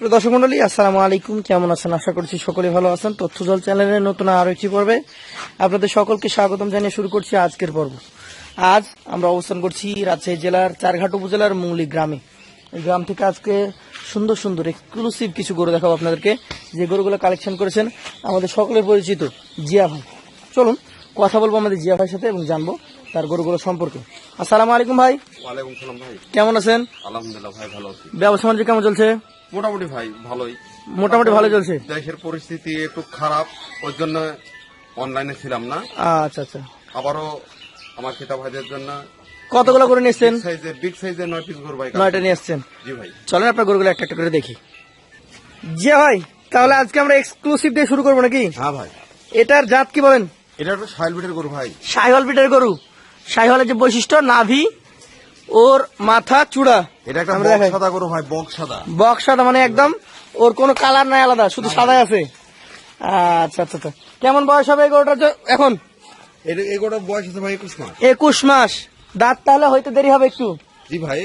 দর্শক মন্ডলী আসসালামু আলাইকুম। কেমন আছেন? আশা করছি সকলে ভালো আছেন। তথ্য জল চ্যানেলের নতুন আরও একটি পর্বে আপনাদের সকলকে স্বাগতম জানিয়ে শুরু করছি আজকের পর্ব। আজ আমরা অবস্থান করছি রাজশাহী জেলার চারঘাট উপজেলার মুংলি গ্রামে। এই গ্রাম থেকে আজকে সুন্দর সুন্দর এক্সক্লুসিভ কিছু গরু দেখাবো আপনাদেরকে। যে গরুগুলো কালেকশন করেছেন আমাদের সকলের পরিচিত জিয়া ভাই। চলুন কথা বলব আমাদের জিয়া ভাইয়ের সাথে এবং জানব তার গরুগুলো সম্পর্কে। আসসালামু আলাইকুম ভাই। ওয়ালাইকুম সালাম ভাই। কেমন আছেন? আলহামদুলিল্লাহ ভাই ভালো আছি। ব্যবসা বাণিজ্য কেমন চলছে? মোটামুটি ভাই ভালোই। মোটামুটি ভালো চলছে? দেশের পরিস্থিতি একটু খারাপ ওর জন্য অনলাইনে ছিলাম না। আচ্ছা আচ্ছা। আবারও আমার খেতা ভাইদের জন্য কতগুলো করে নিয়ে এসছেন? সাইজে বিগ সাইজে নয় পিস গরু ভাই নয়টা নিয়ে এসছেন। জি ভাই। চলেন আপনার গরুগুলো একটা একটা করে দেখি। জি ভাই তাহলে আজকে আমরা এক্সক্লুসিভ দিয়ে শুরু করব নাকি? হ্যাঁ ভাই। এটার জাত কি বলেন? এটা একটা সাইল বিটের গরু ভাই। শাহিওয়াল পিটের গরু। শাহিওয়ালের যে বৈশিষ্ট্য নাভি ওর মাথা চূড়া। এটা একটা বক সাদা গরু ভাই বক সাদা। বক্স সাদা মানে একদম ওর কোনো কালার নাই আলাদা শুধু সাদাই আছে। আচ্ছা আচ্ছা আচ্ছা। কেমন বয়স হবে এই গরুটার এখন? এই গরুটার বয়স আছে ভাই একুশ মাস। একুশ মাস। দাঁত তাহলে হয়তো দেরি হবে একটু? জি ভাই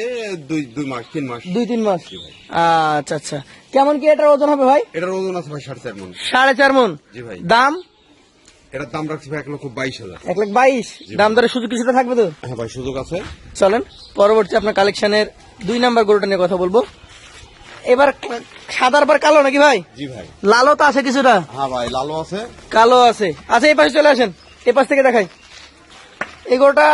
দুই দুই মাস তিন মাস। দুই তিন মাস। ভাই। আচ্ছা আচ্ছা। কেমন কি এটার ওজন হবে ভাই? এটার ওজন আছে ভাই সাড়ে চার মন। সাড়ে চার মন। জি ভাই। দাম? এটার দাম রাখছি ভাই এক লক্ষ বাইশ হাজার। এক লাখ বাইশ? দাম দরের সুযোগ কিছুটা থাকবে তো? হ্যাঁ ভাই সুযোগ আছে। চলেন পরবর্তী আপনার কালেকশনের দুই নাম্বার গরুটা নিয়ে কথা বলব। এবার সাদার পর কালো নাকি ভাই? জি ভাই। লালও তো আছে কিছুটা। হ্যাঁ ভাই লালও আছে। কালো আছে। আচ্ছা এই পাশে চলে আসেন। এই পাশ থেকে দেখাই। এই গরুটা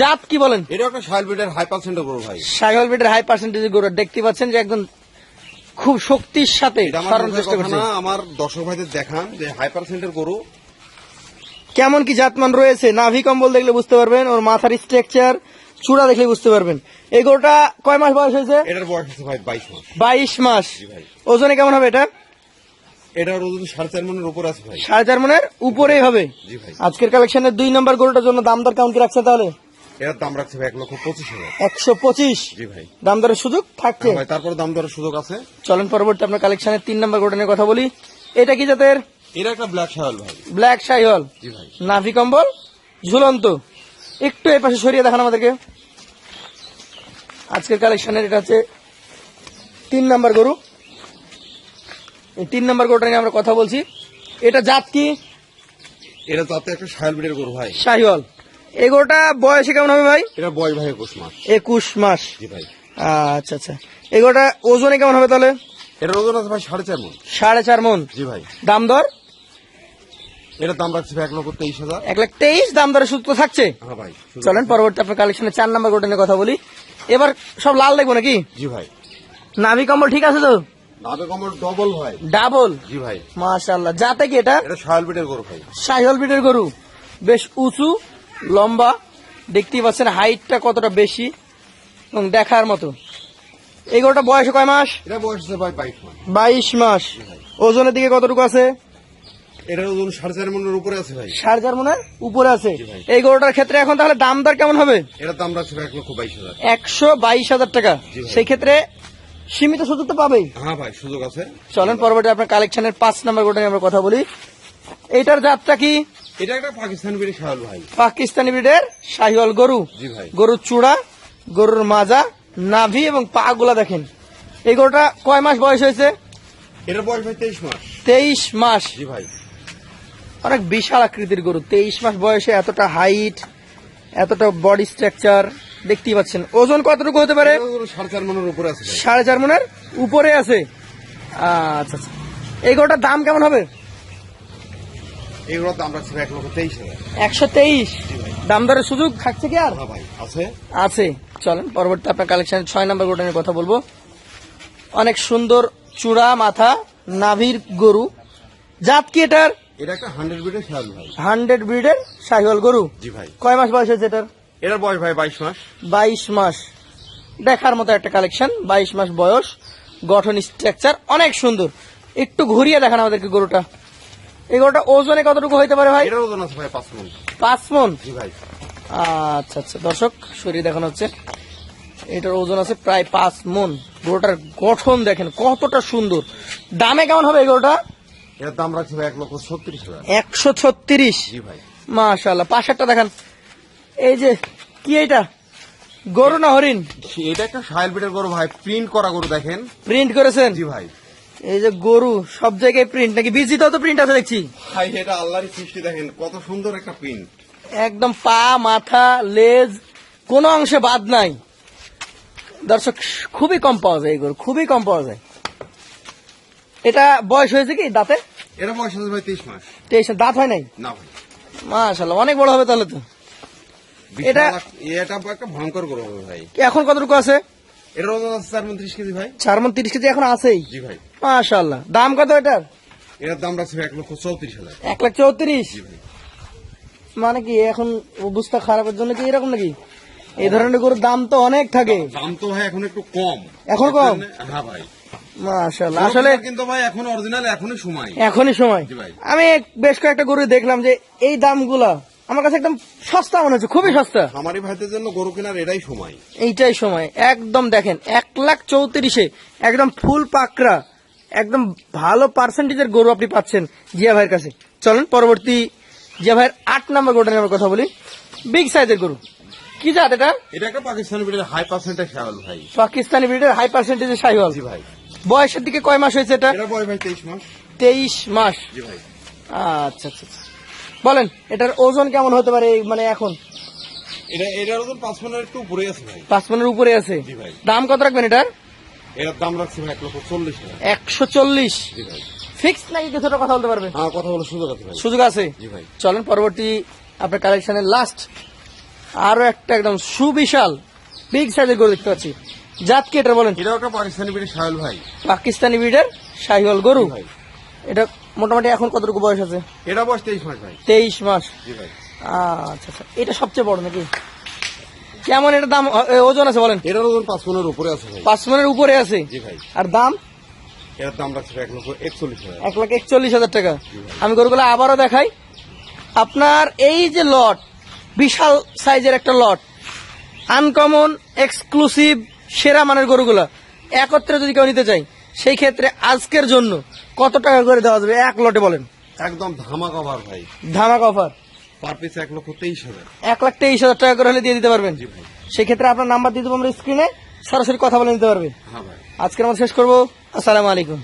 জাত কি বলেন? এটা একটা বিটের হাই পার্সেন্টের গরু ভাই। সাইকেল বিটের হাই পার্সেন্টেজ গরু। দেখতে পাচ্ছেন যে একদম খুব শক্তির সাথে আমার দর্শক ভাইদের দেখান যে হাই পার্সেন্টের গরু কেমন কি জাতমান রয়েছে নাভি কম্বল দেখলে বুঝতে পারবেন ওর মাথার স্ট্রাকচার চূড়া দেখলে বুঝতে পারবেন। এই গরুটা কয় মাস বয়স হয়েছে? এটার বয়স ভাই বাইশ মাস। বাইশ মাস। ওজনে কেমন হবে এটা? এটার ওজন সাড়ে চার মনের উপর আছে ভাই। সাড়ে চার মনের উপরেই হবে? আজকের কালেকশনের দুই নম্বর গরুটার জন্য দাম দর কেমন কি রাখছে তাহলে? দাম রাখছে এক লক্ষ পঁচিশ হাজার। একশো পঁচিশ। জি ভাই। দাম দরের সুযোগ থাকছে। হ্যাঁ তারপরে দাম দরের সুযোগ আছে। চলেন পরবর্তী আপনার কালেকশনের তিন নম্বর গরুটা নিয়ে কথা বলি। এটা কি জাতের? এটা একটা ব্ল্যাক শাওয়াল ভাই। ব্ল্যাক শাইহল জি ভাই। নাভি কম্বল? ঝুলন্ত। একটু এই পাশে সরিয়ে দেখান আমাদেরকে। আজকের কালেকশনের এটা হচ্ছে তিন নাম্বার গরু। এই তিন নাম্বার গরুটা নিয়ে আমরা কথা বলছি। এটা জাত কি? এটা একটা বিটের গরু ভাই। শাহিওয়াল এই গরুটা বয়সে কেমন হবে ভাই? এটা বয়স ভাই একুশ মাস। একুশ মাস। জি ভাই। আচ্ছা আচ্ছা। এই গরুটা ওজনে কেমন হবে তাহলে? এটার ওজন আছে ভাই সাড়ে চার মন। সাড়ে চার মন। জি ভাই। দাম দর? এটার দাম রাখছে এক লক্ষ তেইশ হাজার। এক লাখ তেইশ দাম সুস্থ থাকছে। হ্যাঁ ভাই চলেন পরবর্তী আপনার চার নাম্বার নিয়ে কথা বলি। এবার সব লাল দেখব নাকি? জি ভাই। নাভি কম্বল ঠিক আছে তো? কমর ডবল ভাই ডাবল জি ভাই। কি এটা? এটা বিটের গরু ভাই। বিটের গরু। বেশ উঁচু লম্বা। দেখতেই পাচ্ছেন হাইটটা কতটা বেশি এবং দেখার মতো। এই গরুটা বয়সে কয় মাস? এটা বয়স ভাই বাইশ মাস। বাইশ মাস। ওজনের দিকে কতটুকু আছে? এটার ওজন সাড়ে চার মনের উপরে আছে ভাই। সাড়ে চার মনের উপরে আছে। এই গরুটার ক্ষেত্রে এখন তাহলে দাম দর কেমন হবে? এটার দাম রাখছে এক লক্ষ বাইশ হাজার। একশো বাইশ হাজার টাকা। সেই ক্ষেত্রে সীমিত সুযোগ তো পাবেই। হ্যাঁ ভাই সুযোগ আছে। চলেন পরবর্তী আপনার কালেকশনের পাঁচ নাম্বার গরুটা নিয়ে আমরা কথা বলি। এইটার জাতটা কি? এটা একটা পাকিস্তান ভাই। ব্রিডের শাহিওয়াল গরু। জি ভাই। গরুর চূড়া গরুর মাজা নাভি এবং পা গুলা দেখেন। এই গরুটা কয় মাস বয়স হয়েছে? এটার বয়স ভাই তেইশ মাস। তেইশ মাস। জি ভাই। অনেক বিশাল আকৃতির গরু। তেইশ মাস বয়সে এতটা হাইট এতটা বডি স্ট্রাকচার দেখতেই পাচ্ছেন। ওজন কতটুকু হতে পারে? সাড়ে চার মনের উপরে আছে আচ্ছা আচ্ছা। এই গরুটার দাম কেমন হবে? এগুলোর দাম রাখছে এক লক্ষ তেইশ একশো তেইশ? জি দাম দরের সুযোগ থাকছে কি আর? হ্যাঁ ভাই আছে। আছে। চলেন পরবর্তী আপনার ছয় নম্বর গরুটা নিয়ে কথা বলব। অনেক সুন্দর চূড়া মাথা নাভির গরু। জাত কি এটার? এটা একটা হান্ড্রেড ভাই। ব্রিডের শাহিওয়াল গরু? জি ভাই। কয় মাস বয়স হয়েছে এটার? এটার বয়স ভাই বাইশ মাস। বাইশ মাস। দেখার মতো একটা কালেকশন বাইশ মাস বয়স গঠন স্ট্রাকচার অনেক সুন্দর। একটু ঘুরিয়ে দেখান আমাদেরকে গরুটা। এই গরুটা ওজনে কতটুকু হইতে পারে ভাই? ওজন আছে ভাই পাঁচ মন। পাঁচ মন? জি ভাই। আচ্ছা আচ্ছা দর্শক শরীর দেখানো হচ্ছে। এটার ওজন আছে প্রায় পাঁচ মন। গরুটার গঠন দেখেন কতটা সুন্দর। দামে কেমন হবে এই গরুটা? এটার দাম রাখছে ভাই এক লক্ষ ছত্রিশ হাজার। একশো ছত্রিশ? জি ভাই। মাশাল্লাহ পাশেরটা দেখান। এই যে কি এইটা? গরু না হরিণ? এটা একটা বিটের গরু ভাই প্রিন্ট করা গরু দেখেন। প্রিন্ট করেছেন? জি ভাই। এই যে গরু সব জায়গায় প্রিন্ট নাকি বিজিতেও তো প্রিন্ট আছে দেখছি? ভাই এটা আল্লাহরই সৃষ্টি দেখেন কত সুন্দর একটা প্রিন্ট। একদম পা মাথা লেজ কোনো অংশে বাদ নাই। দর্শক খুবই কম পাওয়া যায় এই গরু খুবই কম পাওয়া যায়। এটা বয়স হয়েছে কি দাঁতে? এটা বয়স হয়েছে ভাই তেইশ মাস। তেইশ দাঁত হয় নাই? না ভাই। মাশাল্লাহ অনেক বড় হবে তাহলে তো। এটা- এটা একটা ভয়ঙ্কর গরু হবে ভাই। এখন কতটুকু আছে? এটার ওজন আছে চার মন কেজি ভাই। চার মন তিরিশ কেজি এখন আছেই? জি ভাই। মাশাল্লাহ দাম কত এটার? এটার দাম রাখছে এক লক্ষ চৌত্রিশ হাজার। এক লাখ চৌত্রিশ? মানে কি এখন অবস্থা খারাপের জন্য কি এরকম নাকি? এই ধরনের গরুর দাম তো অনেক থাকে। দাম তো ভাই এখন একটু কম। এখন কম? হ্যাঁ ভাই। আসলে কিন্তু ভাই এখন অরিজিনাল এখনই সময়। এখনই সময়। আমি বেশ কয়েকটা গরু দেখলাম যে এই দামগুলা আমার কাছে একদম সস্তা মনে হচ্ছে খুবই সস্তা। আমারই ভাইদের জন্য গরু কেনার এটাই সময়। এইটাই সময়। একদম দেখেন এক লাখ চৌত্রিশে একদম ফুল পাকড়া একদম ভালো পার্সেন্টেজের গরু আপনি পাচ্ছেন জিয়া ভাইয়ের কাছে। চলেন পরবর্তী জিয়া ভাইয়ের আট নম্বর গরুটা নিয়ে আমরা কথা বলি। বিগ সাইজের গরু। কি জাত এটা? এটা একটা পাকিস্তানি বিটের হাই পার্সেন্টেজ ভাই। পাকিস্তানি ব্রিডের হাই পার্সেন্টেজের শাহিওয়াল ভাই। বয়সের দিকে কয় মাস হয়েছে এটা? তেইশ মাস। আচ্ছা আচ্ছা আচ্ছা। বলেন এটার ওজন কেমন হতে পারে মানে এখন? এটা এটার ওজন পাঁচ মনের একটু উপরে আছে ভাই। পাঁচ মনের উপরে আছে? দাম কত রাখবেন এটার? এটার দাম রাখছে ভাই এক লক্ষ চল্লিশ একশো চল্লিশ? ফিক্স নাকি কিছুটা কথা বলতে পারবেন? হ্যাঁ কথা সুযোগ আছে সুযোগ আছে? চলেন পরবর্তী আপনার কালেকশনের লাস্ট আরও একটা একদম সুবিশাল বিগ সাইজের গরু দেখতে পাচ্ছি। জাত কি এটা বলেন? একটা পাকিস্তানি বিটের শাওয়াল ভাই। পাকিস্তানি ব্রিডের শাহিওয়াল গরু? ভাই। এটা মোটামুটি এখন কতটুকু বয়স আছে? এটা বয়স তেইশ মাস ভাই। তেইশ মাস। আচ্ছা আচ্ছা। এটা সবচেয়ে বড় নাকি? কেমন এটা দাম? ওজন আছে বলেন? এটার ওজন পাঁচ মনের উপরে আছে পাঁচ মনের উপরে আছে? ভাই। আর দাম? এটার দাম রাখছে এক লক্ষ একচল্লিশ হাজার। এক লাখ একচল্লিশ হাজার টাকা। আমি গরুগুলো আবারও দেখাই। আপনার এই যে লট বিশাল সাইজের একটা লট আনকমন এক্সক্লুসিভ সেরা মানের গরুগুলা একত্রে যদি কেউ নিতে চাই সেই ক্ষেত্রে আজকের জন্য কত টাকা করে দেওয়া যাবে? এক লটে বলেন। একদম ধামাক অফার ভাই। ধামাক অফার পার পিস এক লক্ষ তেইশ হাজার। এক লাখ তেইশ হাজার টাকা করে হলে দিয়ে দিতে পারবেন। সেক্ষেত্রে সেই ক্ষেত্রে আপনার নাম্বার দিয়ে দেবো আমরা স্ক্রিনে সরাসরি কথা বলে নিতে পারবেন। হ্যাঁ আজকের মতো শেষ করব। আসসালামু আলাইকুম।